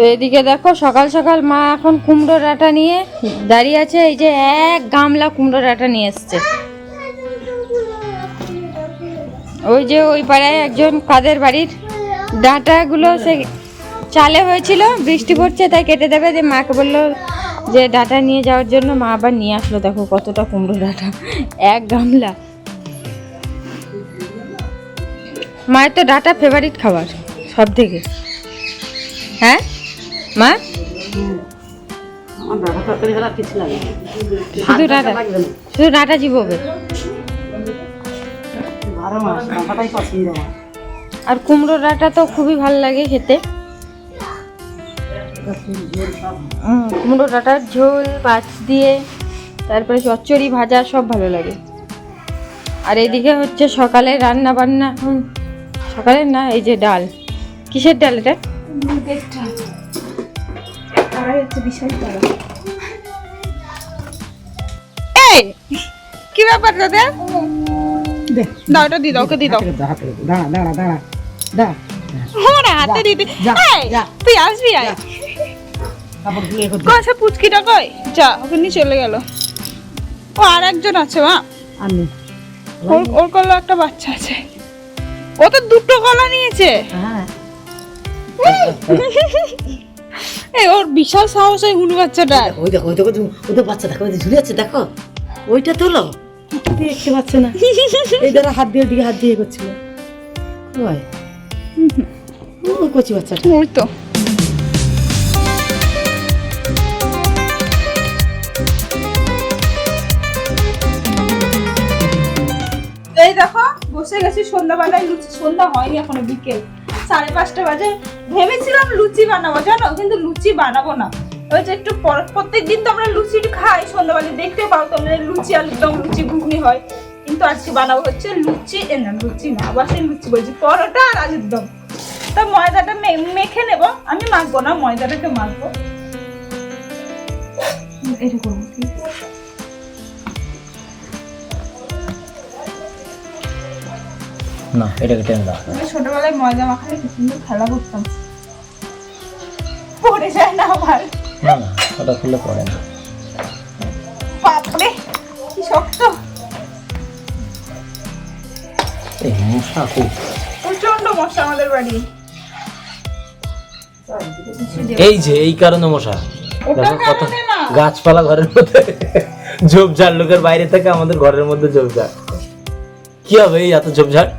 তো এদিকে দেখো, সকাল সকাল মা এখন কুমড়ো ডাঁটা নিয়ে দাঁড়িয়ে আছে। এই যে এক গামলা কুমড়ো ডাঁটা নিয়ে এসছে। ওই যে ওই পাড়ায় একজন কাদের বাড়ির ডাঁটাগুলো সে চালে হয়েছিল, বৃষ্টি পড়ছে, তাই কেটে দেবে। যে মাকে বলল যে ডাঁটা নিয়ে যাওয়ার জন্য মা আবার নিয়ে আসলো। দেখো কতটা কুমড়ো ডাঁটা, এক গামলা। মায়ের তো ডাঁটা ফেভারিট খাবার সব থেকে হ্যাঁ? মা। শুধু ডাঁটা। শুধু ডাঁটা আর কুমড়ো ডাঁটা তো খুবই ভালো লাগে খেতে। কুমড়ো ডাঁটার ঝোল মাছ দিয়ে তারপরে চচ্চড়ি ভাজা সব ভালো লাগে। আর এদিকে হচ্ছে সকালে রান্না বান্না। সকালে না এই যে ডাল। কিসের ডাল এটা? এই কি ব্যাপার দাদা? দাও এটা দি দাও ওকে দি দাও। দাঁড়া দাঁড়া দাঁড়া দাঁড়া। ওরা হাতে দিতে যা। তুই আসবি আয়। কষা পুচকিটা কই যা নিয়ে চলে গেল। ও আর একজন আছে মা। আমি ওর ওর কলা একটা বাচ্চা আছে। ও তো দুটো কলা নিয়েছে। হ্যাঁ। এই ওর বিশাল সাহস এই হুলু বাচ্চাটা ওই দেখো ওই দেখো ওই- ওই তো বাচ্চা দেখো ঝুলে আছে দেখো। ওইটা তোলো দেখতে পাচ্ছে না? এই দ্বারা হাত দিয়ে দিকে হাত দিয়ে করছিল ওই। ওই কচি বাচ্চাটা। ওই তো। এই দেখো বসে গেছি সন্ধ্যাবেলায় লুচি সন্ধ্যা হয়নি এখনও বিকেল। সাড়ে পাঁচটা বাজে। ভেবেছিলাম লুচি বানাবো, জানো? কিন্তু লুচি বানাবো না। ওই যে একটু প্রত্যেক দিন তো আমরা লুচি খাই সন্ধ্যাবেলা। দেখতে পাও তোমরা লুচি আলুর দম লুচি ঘুগনি হয়। কিন্তু আজকে বানাবো হচ্ছে লুচি এ না, লুচি না, আবার সেই লুচি বলছি। পরোটা আর আলুর দম। তা ময়দাটা মেখে নেব। আমি মাখবো না, ময়দাটাকে মাখবো। আছে। না এটাকে টেন দাও আমরা ছোটবেলায় ময়দা মাখালে কি সুন্দর খেলা করতাম। পড়ে যায় না আবার না না ওটা খুললে পড়ে না। বাপরে কি শক্ত। এই মশা খুব প্রচণ্ড মশা আমাদের বাড়ি। এই যে এই কারণে মশা। দেখো কত গাছপালা ঘরের মধ্যে ঝোপঝাড় লোকের বাইরে থেকে আমাদের ঘরের মধ্যে ঝোপঝাড়। কি হবে এই এত ঝোপঝাড়?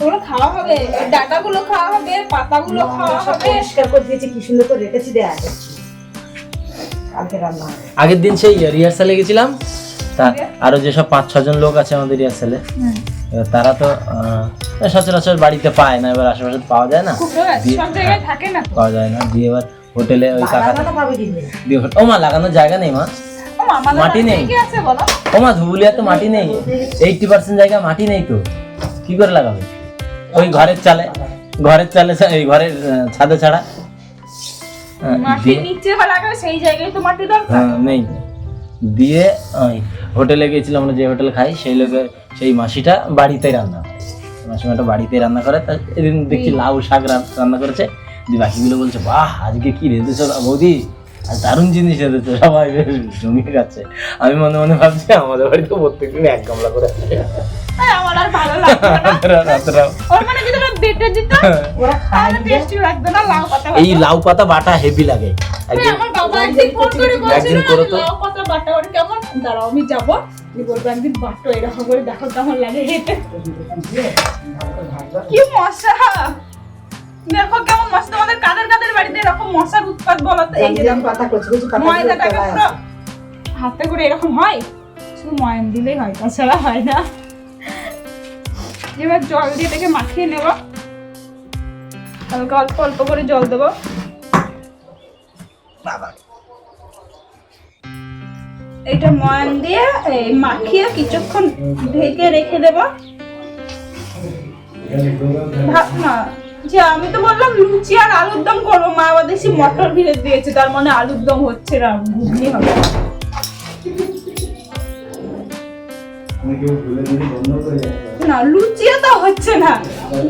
ওগুলো খাওয়া হবে ডাটাগুলো খাওয়া হবে পাতাগুলো খাওয়া হবে। পরিষ্কার করে দিয়েছি কি সুন্দর করে রেখেছি দেয়া কালকে রান্না হবে। আগের দিন সেই রিহার্সালে গেছিলাম তা আরও যেসব পাঁচ ছজন লোক আছে আমাদের রিহার্সালে এবার তারা তো সচরাচর বাড়িতে পায় না এবার আশেপাশে তো পাওয়া যায় না। খুব দিয়ে- সব জায়গায় থাকে না তো। পাওয়া যায় না। দিয়ে এবার হোটেলে ওই কাকা দিয়ে ও মা লাগানোর জায়গা নেই মা। মাটি নেই। বাড়িতে কি আছে বলো? ও মা ধুবুলিয়া তো মাটি নেই। এইটটি পার্সেন্ট জায়গা মাটি নেই তো। কি করে লাগাবে? ওই ঘরের চালে ঘরের চালে এই ঘরের ছাদে ছাড়া। নিচে সেই জায়গায় তো মাটি দরকার। হ্যাঁ নেই। দিয়ে ওই হোটেলে গেছিলাম আমরা যে হোটেলে খাই সেই লোকের সেই মাসিটা বাড়িতেই রান্না করে। মাসিমাটা বাড়িতেই রান্না করে তা এদিন দেখছি লাউ শাক রান্না করেছে। দিয়ে বাকিগুলো বলছে বাহ আজকে কি রেঁধেছো বৌদি? আর দারুণ জিনিস রেঁধেছো সবাই জমিয়ে যাচ্ছে আমি মনে মনে ভাবছি আমাদের বাড়িতে প্রত্যেকদিন এক গামলা করে আমার আর ভালো লাগবে না। রাতেরা- রাতেরা। ওর মানে যদি ওরা বেটে দিত ওরা খায় টেস্টি লাগতো না লাউ পাতা এই লাউ পাতা বাটা হেভি লাগে। একদিন আমার বাবা একদিন ফোন করে বলছিল একদিন না করো তো। লাউ পাতা বাটা ওর কেমন? দাঁড়াও আমি যাব। দিয়ে বলব একদিন বাটো এরকম করে দেখো কেমন লাগে। হেঁটে কি মশা! দেখো কেমন মশা তোমাদের কাদের কাদের বাড়িতে এরকম মশার উৎপাত বলো তো? এই যে পাতা কচি কচি ময়দাটাকে হাতে করে এরকম হয়? শুধু ময়াম দিলেই হয় তাছাড়া হয় না। এবার জল দিয়ে এটাকে মাখিয়ে নেব। হালকা অল্প অল্প করে জল দেবো। এটা ময়ান দিয়ে এই মাখিয়ে কিছুক্ষণ ঢেকে রেখে দেব। না যে আমি তো বললাম লুচি আর আলুর দম করব মা আবার দেখছি মটর ভিড়ে দিয়েছে তার মানে আলুর দম হচ্ছে না ঘুগনি হবে। না লুচিও তো হচ্ছে না।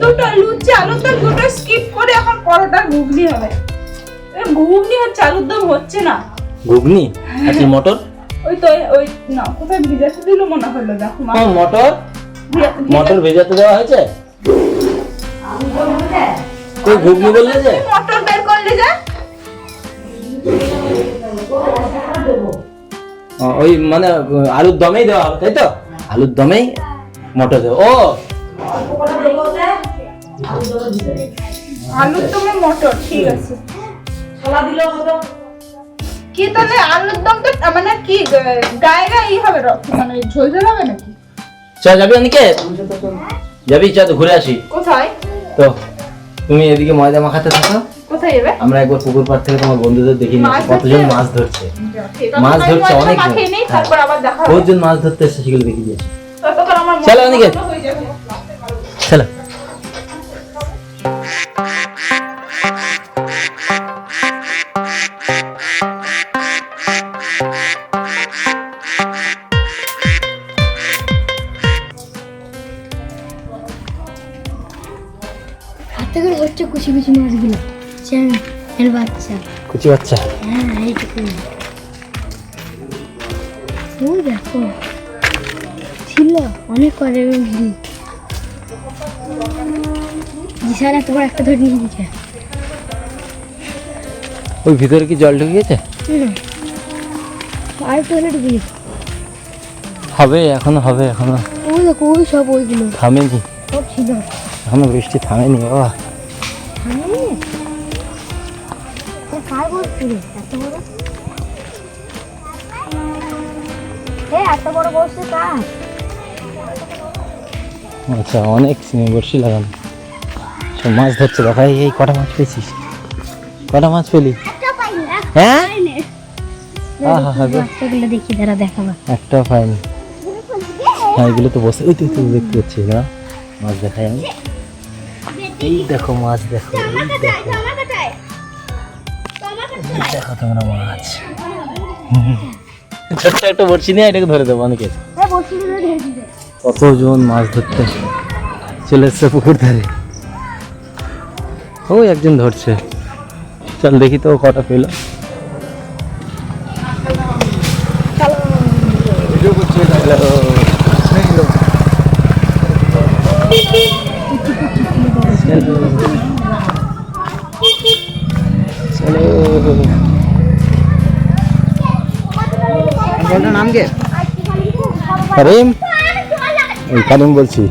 দুটো লুচি আলুর দম দুটো স্কিপ করে এখন পরোটা ঘুগনি হবে। ঘুগনি আর চালুর দম হচ্ছে না। ঘুগনি? আর কি মটর? ওই তো ওই না কোথায় ভিজাতে দিল মনে হলো দেখো মা। হ্যাঁ, মটর? মটর ভেজাতে দেওয়া হয়েছে? কই ঘুগনি বললে যে? মটর বের করলে যে? ওই মানে আলুর দমেই দেওয়া হবে তাই তো? আলুর দমেই? মটর দেবো। ও! আলুর দমে মটর ঠিক আছে। কি তাহলে আলুর দম মানে কি গায়ে গায়ে হবে মানে ঝোল ঝোল হবে নাকি? চ যাবি অনেকে যাবি চ ঘুরে আসি। কোথায়? তো তুমি এদিকে ময়দা মাখাতে থাকো। কোথায় যাবে? আমরা একবার পুকুর পাড় থেকে তোমার বন্ধুদের দেখি কতজন মাছ ধরছে। মাছ ধরছে। তারপর আবার দেখা কতজন মাছ ধরতে এসছে সেগুলো দেখি দিয়েছে। চলো, ময়দা অনিকেত। মাখানো হয়ে যাবে। চলো হাতে করে হচ্ছে কুচি কুচি মাছগুলো চ্যাং এর বাচ্চা কুচি বাচ্চা হ্যাঁ এইটুকু ওই দেখো ছিল অনেক করে বিশাল এত বড় একটা ধরে নিয়ে দিচ্ছে ওই ভিতরে কি জল ঢুকে গেছে আর একটু হলে ঢুকে হবে এখনও হবে এখনও। ওই দেখো ওই সব ওইগুলো। থামেনি সব ছিল। এখনও বৃষ্টি থামেনি থামেনি? কার বসছিল এত বড়? এত বড় বসছে কার? আচ্ছা অনেক বড়শি লাগানো সব মাছ ধরছে দেখা এই কটা মাছ পেয়েছিস? কটা মাছ পেলি? হ্যাঁ? দেখি দেখাবা। পাইনি। হ্যাঁ এগুলো তো বসে ওই তো ওই দেখতে পাচ্ছি না মাছ দেখাই আমি। এই দেখো মাছ দেখো এই দেখো। এই দেখো তোমরা মাছ। ছোট্ট একটা বড়শি নিয়ে এটাকে ধরে দেবো অনেকে। দিতে কতজন মাছ ধরতে? চলে এসছে পুকুর ধারে। ওই একজন ধরছে। চল দেখি তো ও কটা পেল। চলো। নাম কে কারিম ওই কারিম বলছি।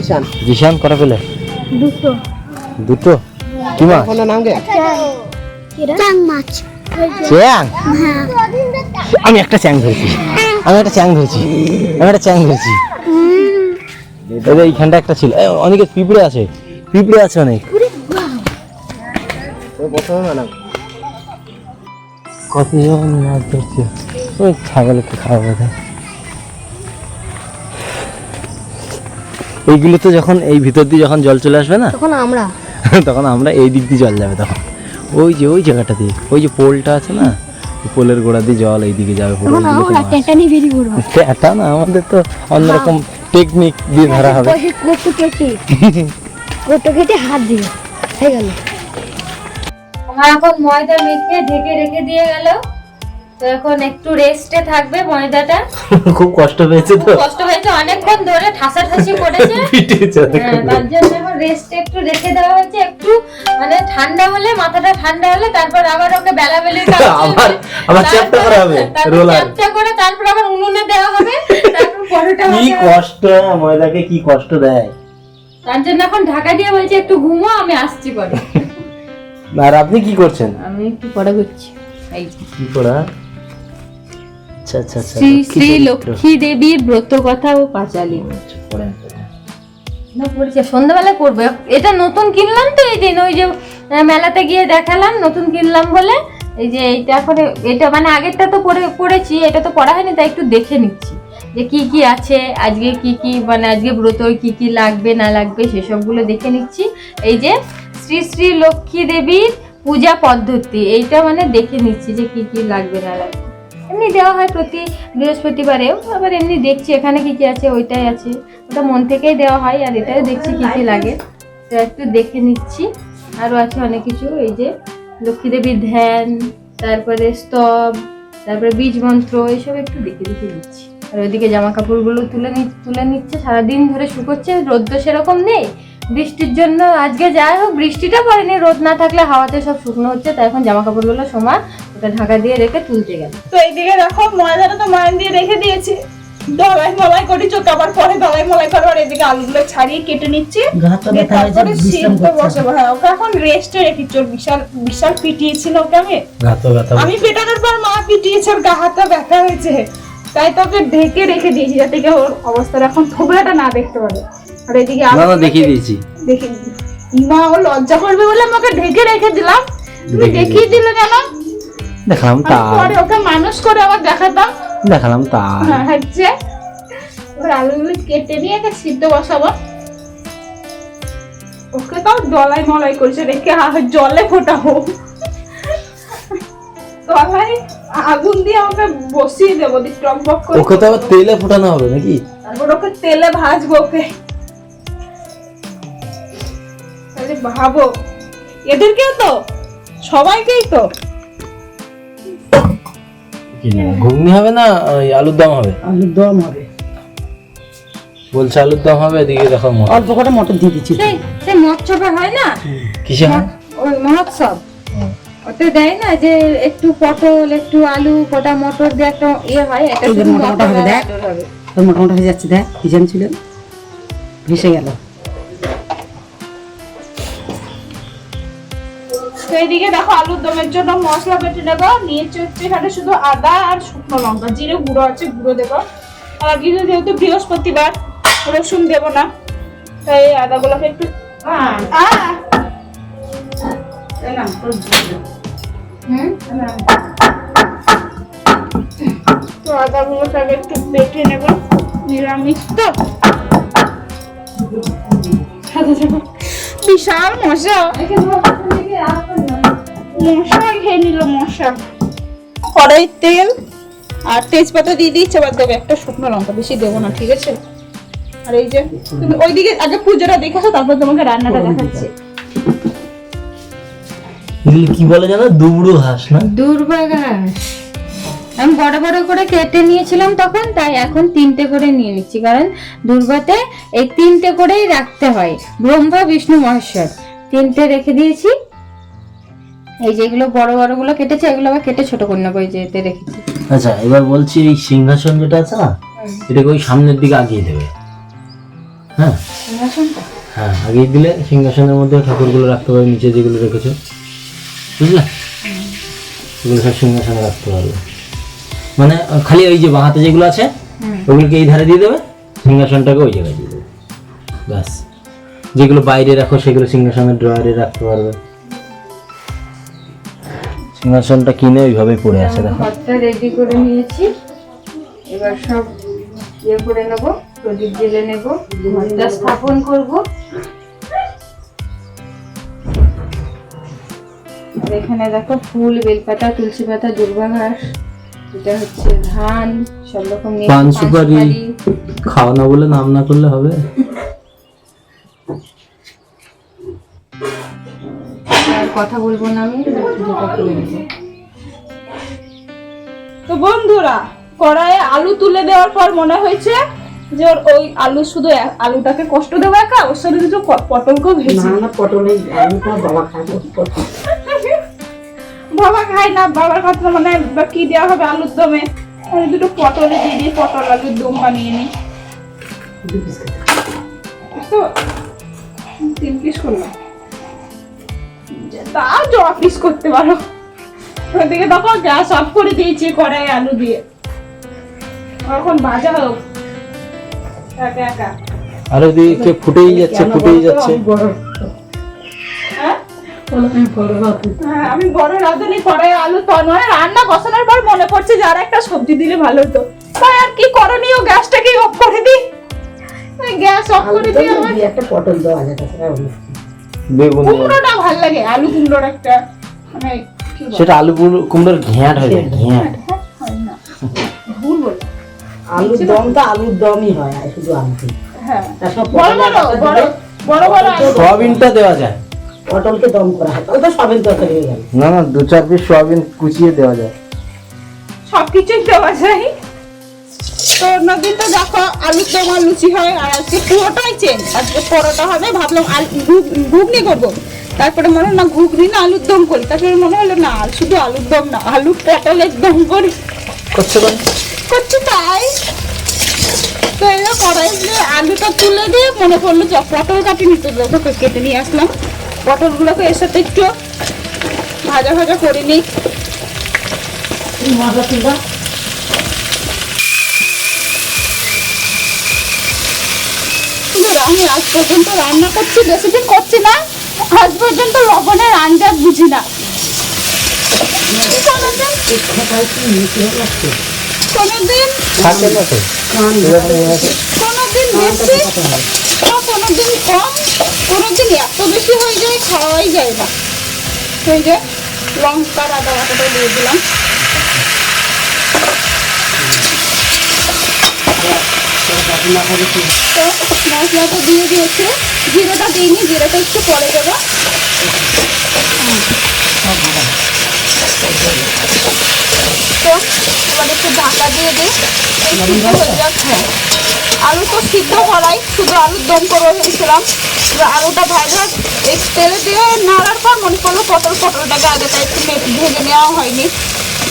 ঈশান জিশান কটা পেলে? দুটো। দুটো? কি মাছ? নাম কে চাং মাছ। চ্যাং? আমি একটা চ্যাং ধরেছি। আমি একটা চ্যাং ধরেছি। আমি একটা চ্যাং ধরেছি। এই এইখানটা একটা ছিল। অনেকে পিঁপড়ে আছে। পিঁপড়ে আছে অনেক। কতজন মাছ ধরছে? ওই ছাগলকে খাওয়া বোধ এইগুলো তো যখন এই ভিতর দিয়ে যখন জল চলে আসবে না? তখন আমরা। তখন আমরা এই দিক দিয়ে জল যাবে তখন। ওই যে ওই জায়গাটা দিয়ে ওই যে পোলটা আছে না? পোলের গোড়া দিয়ে জল এই দিকে যাবে ওইগুলোতে এটা না আমাদের তো অন্যরকম টেকনিক দিয়ে ধরা হবে। কোটো কেটে হাত দিবে হয়ে গেল। আমার এখন ময়দা মেখে ঢেকে রেখে দিয়ে গেল। তো এখন একটু রেস্টে থাকবে ময়দাটা। খুব কষ্ট পেয়েছে তো। কষ্ট হয়েছে অনেকক্ষণ ধরে ঠাসাঠাসি করেছে। পিটিয়েছে হ্যাঁ, তার জন্য এখন রেস্টে একটু রেখে দেওয়া হয়েছে একটু মানে ঠান্ডা হলে মাথাটা ঠান্ডা হলে তারপর আবার ওকে বেলা আবার আবার চ্যাপটা করা হবে রোলার চ্যাপটা করে তারপর আবার উনুনে দেওয়া হবে তারপর পরোটা কি কষ্ট ময়দাকে কি কষ্ট দেয়। তার জন্য এখন ঢাকা দিয়ে বলছে একটু ঘুমো আমি আসছি পরে। আর আপনি কি করছেন? আমি একটু পরে করছি এই। কি করা আচ্ছা আচ্ছা আচ্ছা শ্রী শ্রী লক্ষ্মী দেবীর ব্রত কথা ও পাঁচালী। না পড়েছে। সন্ধ্যাবেলায় পড়ব এটা নতুন কিনলাম তো এই দিন ওই যে মেলাতে গিয়ে দেখালাম নতুন কিনলাম বলে। এই যে এইটা এখন এটা মানে আগেরটা তো পড়ে পড়েছি এটা তো পড়া হয়নি তাই একটু দেখে নিচ্ছি। যে কি কি আছে আজকে কি কি মানে আজকে ব্রত কি কি লাগবে না লাগবে সেসবগুলো দেখে নিচ্ছি। এই যে শ্রী শ্রী লক্ষ্মী দেবীর পূজা পদ্ধতি এইটা মানে দেখে নিচ্ছি যে কি কি লাগবে না লাগবে। এমনি দেওয়া হয় প্রতি বৃহস্পতিবারেও, আবার এমনি দেখছি এখানে কি কি আছে, ওইটাই আছে। ওটা মন থেকেই দেওয়া হয়, আর এটাও দেখছি কি কি লাগে। তো একটু দেখে নিচ্ছি। আরও আছে অনেক কিছু, এই যে লক্ষ্মী দেবীর ধ্যান, তারপরে স্তব, তারপরে বীজ মন্ত্র, এইসব একটু দেখে দেখে নিচ্ছি। আর ওইদিকে জামা কাপড়গুলো তুলে নি, তুলে নিচ্ছে। সারাদিন ধরে শুকোচ্ছে, রোদ তো সেরকম নেই। বৃষ্টির জন্য আজকে যাই হোক, বৃষ্টিটা পড়েনি, রোদ না থাকলে হাওয়াতে সব শুকনো হচ্ছে, তাই এখন জামা কাপড়গুলো সময় ওটা ঢাকা দিয়ে রেখে তুলতে গেল। তো এইদিকে দেখো ময়দাটা তো ময়ন দিয়ে রেখে দিয়েছি। দলাই মলাই করি চোখ আবার পরে দলাই মলাই করব আর এদিকে আলুগুলো ছাড়িয়ে কেটে নিচ্ছি। তারপরে সিদ্ধ বসাবো হ্যাঁ ওকে এখন রেস্টে রেখেছি। ওর বিশাল বিশাল পিটিয়েছিল ওকে আমি। আমি পেটানোর পর মা পিটিয়েছে ওর গা হাতটা ব্যথা হয়েছে। তাই তো ওকে ঢেকে রেখে দিয়েছি যাতে কি ওর অবস্থাটা এখন থোবড়াটা না দেখতে পারে। আর এদিকে না দেখিয়ে দিয়েছি। দেখে মা ও লজ্জা করবে বলে আমাকে ঢেকে রেখে দিলাম। তুমি দেখিয়ে দেখিয়ে দিলে কেন? দেখালাম তার। পরে ওকে মানুষ করে আবার দেখাতাম। দেখালাম তার। হ্যাঁ হচ্ছে ওর আলুগুলো কেটে নিয়ে একে সিদ্ধ বসাবো। ওকে তাও ডলাই মলাই করছে রেখে জলে ফোটাবো। ডলাই আগুন দিয়ে ওকে বসিয়ে দেবো দিয়ে টক বক করে। ওকে তো আবার তেলে ফোটানো হবে নাকি? তারপর ওকে তেলে ভাজবো ওকে। তাহলে ভাবো এদেরকেও তো সবাইকেই তো। কি ঘুগনি হবে না ওই আলুর দম হবে? আলুর দম হবে। বলছে আলুর দম হবে এদিকে দেখো মটর। অল্প কটা মটর দিয়ে দিচ্ছি। সেই সেই মহোৎসবে হয় না? কিসে হয়? ওই মহোৎসব। ওতে দেয় না যে একটু পটল একটু আলু কটা মটর দিয়ে একটা ইয়ে হয় এটা এই যে শুধু মোটা মোটা মটর হবে, দেখ। তোর মোটামুটি হয়ে যাচ্ছে দেখ ভিজান ছিল। ভেসে গেল। তো এইদিকে দেখো আলুর দমের জন্য মশলা বেটে নেব। নিয়েছি হচ্ছে এখানে শুধু আদা আর শুকনো লঙ্কা। জিরে গুঁড়ো আছে গুঁড়ো দেবো। আর কিন্তু যেহেতু বৃহস্পতিবার রসুন দেবো না তাই আদাগুলোকে একটু তো আদাগুলোকে আগে একটু বেটে নেব। নিরামিষ তো। সাদা। বিশাল মশা মশা খেয়ে নিল মশা। কড়াই তেল আর তেজপাতা দিয়ে দিয়েছে এবার দেবে একটা শুকনো লঙ্কা। বেশি দেবো না ঠিক আছে? আর এই যে তুমি ওইদিকে আগে পুজোটা দেখেছ তারপর তোমাকে রান্নাটা দেখাচ্ছি। কি বলে জানো? দুবড়ু হাঁস না? দুর্বাঘাস আমি বড় বড় করে কেটে নিয়েছিলাম তখন তাই এখন তিনটে করে নিয়ে নিচ্ছি কারণ দুর্গাতে এই তিনটে করেই রাখতে হয়। ব্রহ্মা বিষ্ণু মহেশ্বর। তিনটে রেখে দিয়েছি। এই যেগুলো বড় বড়গুলো কেটেছে এগুলো আবার কেটে ছোট করে নেব এই যে এতে রেখেছি। আচ্ছা এবার বলছি এই সিংহাসন যেটা আছে না? এটাকে ওই সামনের দিকে আগিয়ে দেবে। হ্যাঁ? সিংহাসনটা? হ্যাঁ আগিয়ে দিলে সিংহাসনের মধ্যে ঠাকুরগুলো রাখতে পারবে নিচে যেগুলো রেখেছো। বুঝলে? এগুলো সব সিংহাসনে রাখতে পারবে। মানে খালি ওই যে বাঁহাতে যেগুলো আছে ওগুলোকে এই ধারে দিয়ে দেবে সিংহাসনটাকে ওই জায়গায় দিয়ে দেবে। ব্যাস। যেগুলো বাইরে রাখো সেগুলো সিংহাসনের ড্রয়ারে রাখতে পারবে। সিংহাসনটা কিনে ওইভাবে পড়ে আছে দেখো। রেডি করে নিয়েছি। এবার সব ইয়ে করে নেব প্রদীপ জেলে নেব ঘরটা স্থাপন করব। এখানে দেখো ফুল বেলপাতা তুলসী পাতা দুর্বা ঘাস। এটা হচ্ছে ধান সব রকম নিয়ে পান সুপারি। খাওয়া না বলে নাম না করলে হবে? কথা বলব না আমি পুজোটা করে নেব। তো বন্ধুরা কড়াইয়ে আলু তুলে দেওয়ার পর মনে হয়েছে যে ওর ওই আলু শুধু আলুটাকে কষ্ট দেবো একা ওর সাথে কিছু পটলকেও ভেজে না না বাবা খাব বাবা খায় না বাবার কথা মানে কি দেওয়া হবে আলুর দমে? আমি দুটো পটল দিয়ে দিই পটল আলুর দম বানিয়ে নিই। তো তিন পিস করলাম। তা জ পিস করতে পারো। ওদিকে দেখো গ্যাস অফ করে দিয়েছি কড়াই আলু দিয়ে। এখন ভাজা হোক। একা একা। আর ওদিকে ফুটেই যাচ্ছে ফুটেই যাচ্ছে। বলো, আমি বড় রাঁধুনি। হ্যাঁ, আমি বড় রাঁধুনি কড়াই আলু তনয় রান্না বসানোর পর মনে পড়ছে যে আর একটা সবজি দিলে ভালো হতো। তাই আর কি করণীয়? গ্যাসটাকে অফ করে দিই। গ্যাস অফ করে দিই আমার একটা পটল তাছাড়া। বেগুন কুমড়োটা ভালো লাগে আলু কুমড়োর একটা মানে সেটা আলু কুমড়োর ঘ্যাঁট হয়ে যায় ঘ্যাঁট। হয় না। ভুল বলে আলুর দমটা আলুর দমই হয় শুধু আলু হ্যাঁ। বড় বড় দেওয়া যায়। পটলকে দম করা হয়। তাহলে তো তরকারি হয়ে গেল। না না দু চার পিস সোয়াবিন কুচিয়ে দেওয়া যায়। সবকিছুই দেওয়া যায়। তো তো দেখো আলুর দম আর লুচি হয় আর আজকে পুরোটাই চেঞ্জ আজকে পরোটা হবে ভাবলাম ঘুগনি করব। তারপরে মনে হলো না ঘুগনি না আলুর দম করি। তারপরে মনে হলো না শুধু আলুর দম না আলু পটলের দম করি। করছে করছি তাই। তো এবার কড়াই দিয়ে আলুটা তুলে দিয়ে মনে পড়ল যে পটল কাটি নিতে দেখো কেটে নিয়ে আসলাম। পটলগুলোকে এর সাথে একটু ভাজা ভাজা করে নিই। মশলা তুলবা আমি আজ পর্যন্ত রান্না করছি বেশি দিন করছি না। আজ পর্যন্ত লবণের আন্দাজ বুঝি না। কোনোদিন কোনোদিন বেশি। কোনোদিন কম। কোনোদিন এত বেশি হয়ে যায় খাওয়াই যায় না। সেই যে, লঙ্কার আদা বাটাটা দিয়ে দিলাম। মশলাটা দিয়ে দিয়েছে। জিরেটা দিইনি, জিরেটা একটু পরে দেবো। তো এবার একটু ঢাকা দিয়ে দিই। হয়ে হ্যাঁ আলু তো সিদ্ধ করাই শুধু আলুর দম করে রেখেছিলাম আলুটা ভাজা এই তেলে দিয়ে নাড়ার পর মনে করল পটল, পটলটাকে আগে তাই একটু ভেজে নেওয়া হয়নি।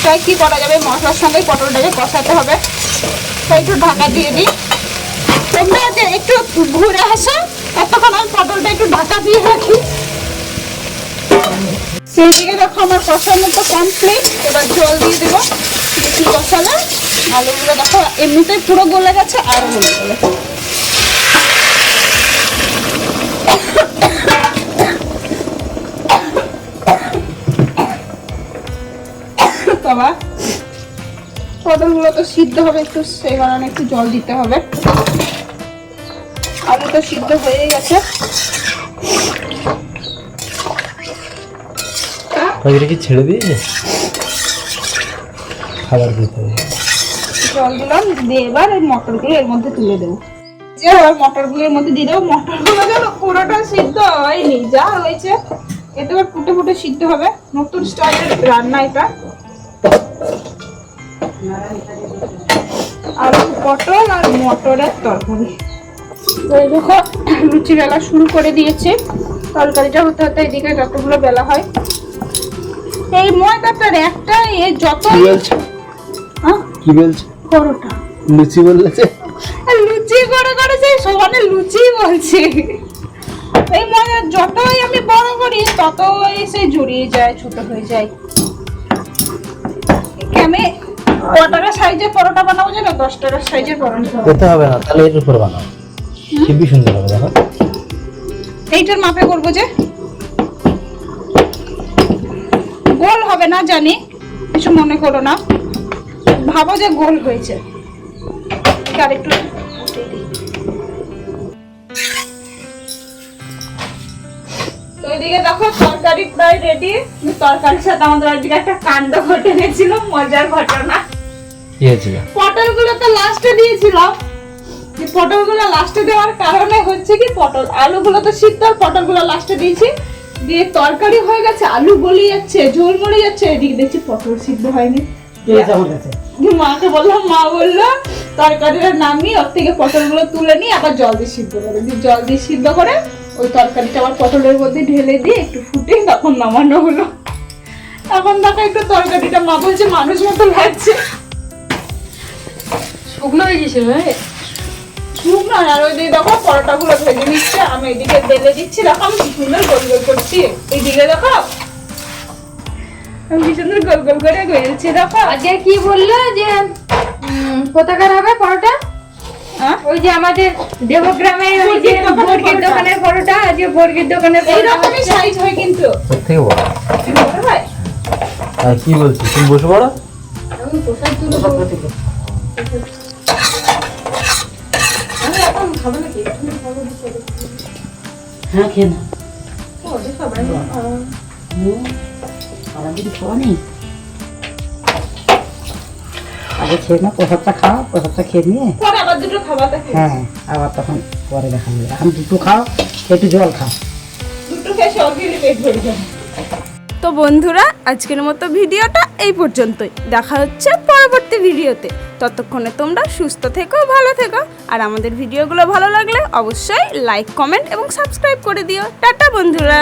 তাই কী করা যাবে? মশলার সঙ্গে পটলটাকে কষাতে হবে। তাই একটু ঢাকা দিয়ে দিই। তোমরা একটু ঘুরে আসো, এতক্ষণ আমি পটলটা একটু ঢাকা দিয়ে রাখি। সেইদিকে দেখো আমার কষার তো কমপ্লিট এবার জল দিয়ে দেবো। বেশি কষালে আলুগুলো দেখো, এমনিতেই পুরো গলে গেছে আর গলে গেলে সিদ্ধ হবে, একটু সেই কারণে একটু জল দিতে হবে। আলু তো সিদ্ধ হয়ে গেছে। কি ছেড়ে দিয়েছে? খাবার দিতে হবে। জল দিলাম দিয়ে এবার এই মটরগুলো এর মধ্যে তুলে দেবো। যে এবার মটরগুলো এর মধ্যে দিয়ে দেবো। মটরগুলো যেন পুরোটা সিদ্ধ হয়নি যা হয়েছে এতে এবার ফুটে ফুটে সিদ্ধ হবে। নতুন স্টাইলের রান্না এটা। আলু পটল আর মটরের তরকারি। তো এই দেখো লুচি বেলা শুরু করে দিয়েছে। তরকারিটা হতে হতে এদিকে যতগুলো বেলা হয়। এই ময়দাটার একটা এ যত কি বলছে? হ্যাঁ? কি বলছে? পরোটা। লুচি লুচি করে সমানে লুচি বলছি। এই মজা যতই আমি বড় করি ততই সে জড়িয়ে যায় ছোট হয়ে যায়। একে আমি ক টাকা সাইজের পরোটা বানাবো জানো? দশ টাকার সাইজের পরোটা। যেতে হবে না তাহলে এর উপর বানাও। খুবই সুন্দর হবে দেখো। এইটার মাপে করব যে? গোল হবে না জানি কিছু মনে করো না। ভাবো যে গোল হয়েছে। আর একটু তো এদিকে দেখো তরকারি প্রায় রেডি তরকারির সাথে আমাদের আজকে একটা কাণ্ড ঘটে গেছিল মজার ঘটনা। পটলগুলো তো লাস্টে দিয়েছিলাম। পটলগুলো লাস্টে দেওয়ার কারণে হচ্ছে কি পটল আলুগুলো তো সিদ্ধ আর পটলগুলো লাস্টে দিয়েছি। দিয়ে তরকারি হয়ে গেছে আলু গলে যাচ্ছে ঝোল মরে যাচ্ছে এদিকে দেখছি পটল সিদ্ধ হয়নি। মাকে বললাম, মা বলল, তরকারিটা নামিয়ে ওর থেকে পটলগুলো তুলে নিয়ে আবার জল দিয়ে সিদ্ধ করে দিয়ে জল দিয়ে সিদ্ধ করে ওই তরকারিটা আবার পটলের মধ্যে ঢেলে দিয়ে একটু ফুটে তখন নামানো হলো। এখন দেখো একটু তরকারিটা, মা বলছে মানুষ মতো লাগছে। শুকনো হয়ে গেছিল শুকনো আর ওই দিকে দেখো পরোটাগুলো ভেজে নিচ্ছে, আমি এদিকে বেলে দিচ্ছি। দেখো আমি সুন্দর গোল গোল করছি। এইদিকে দেখো আমি কি সুন্দর গোল গোল করে বেলছি দেখো। আজকে কি বলল যে কোথাকার হবে পরোটা? হ্যাঁ? ওই যে আমাদের দেবগ্রামের ওই যে বর্গির দোকানের পরোটা। আজকে বর্গির দোকানের এইরকমই সাইজ হয় কিন্তু। বড় বড় হয়? আর কি বলছিস? তুমি বসে পড়ো। আমি এখন খাব নাকি? তুমি হ্যাঁ খেয়ে না ও, খাওয়া নেই? আগে খেয়ে না প্রসাদটা খাও প্রসাদটা খেয়ে নিয়ে। আবার দুটো খাবার হ্যাঁ আবার তখন পরে দেখা যাবে এখন দুটো খাও একটু জল খাও। দুটো খেয়ে সবগুলি পেট ভরে যাবে। তো বন্ধুরা আজকের মতো ভিডিওটা এই পর্যন্তই। দেখা হচ্ছে পরবর্তী ভিডিওতে। ততক্ষণে তোমরা সুস্থ থেকো ভালো থেকো। আর আমাদের ভিডিওগুলো ভালো লাগলে অবশ্যই লাইক কমেন্ট এবং সাবস্ক্রাইব করে দিও। টাটা বন্ধুরা!